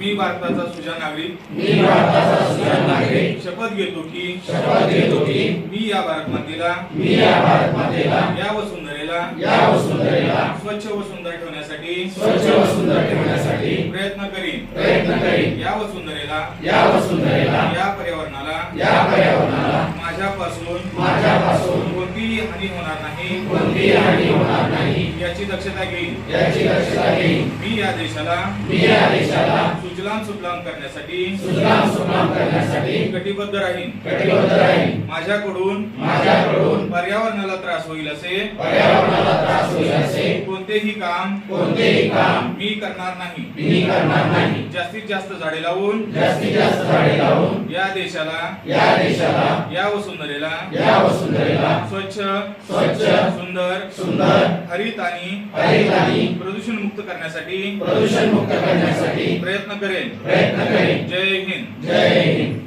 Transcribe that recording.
मी भारताचा सुजाण नागरिक. मी भारताचा सुजाण नागरिक. शपथ घेतो की शपथ घेतो की मी या भारत मातेला मी या भारत मातेला या वसुंधरेला या वसुंधरेला स्वच्छ व सुंदर ठेवण्यासाठी स्वच्छ व सुंदर ठेवण्यासाठी प्रयत्न करीन. प्रयत्न करीन. या वसुंधरेला या वसुंधरेला या पर्यावरणाला या पर्यावरणाला माझ्यापासून माझ्यापासून कोणतीही हानी होणार नाही. कोणतीही हानी होणार नाही. याची दक्षता घेईन. याची दक्षता घेईन. मी या देशाला मी या देशाला सुजलाम सुफलाम करण्यासाठी सुजलाम सुफलाम करण्यासाठी कटिबद्ध राहीन. कटिबद्ध राहीन. माझ्याकडून माझ्याकडून पर्यावरणाला त्रास होईल असे पर्यावरणाला त्रास होईल असे कोणतेही काम कोणतेही काम मी करणार नाही. मी करणार नाही. जास्तीत जास्त झाडे लावून जास्तीत जास्त झाडे लावून या देशाला या देशाला या वसुंधरेला या वसुंधरेला स्वच्छ स्वच्छ सुंदर सुंदर हरित आणि हरित आणि प्रदूषण मुक्त करण्यासाठी प्रदूषण मुक्त करण्यासाठी प्रयत्न करेन. प्रयत्न करेन. जय हिंद. जय हिंद.